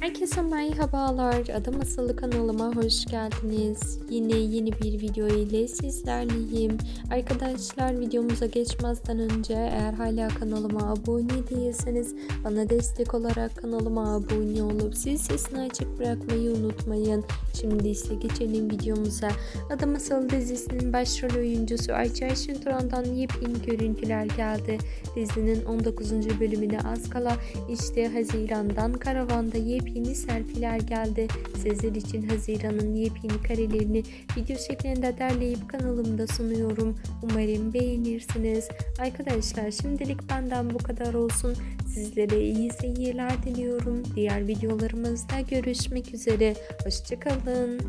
Herkese merhabalar. Ada Masalı kanalıma hoş geldiniz. Yine yeni bir video ile sizlerleyim. Arkadaşlar videomuza geçmezden önce eğer hala kanalıma abone değilseniz bana destek olarak kanalıma abone olup zil sesini açık bırakmayı unutmayın. Şimdi ise geçelim videomuza. Ada Masalı dizisinin başrol oyuncusu Ayça Ayşin Turan'dan yepyeni görüntüler geldi. Dizinin 19. bölümüne az kala işte Haziran'dan karavanda yepyeni selfiler geldi. Sizler için Haziran'ın yepyeni karelerini video şeklinde derleyip kanalımda sunuyorum. Umarım beğenirsiniz. Arkadaşlar şimdilik benden bu kadar olsun. Sizlere iyi seyirler diliyorum. Diğer videolarımızda görüşmek üzere. Hoşçakalın.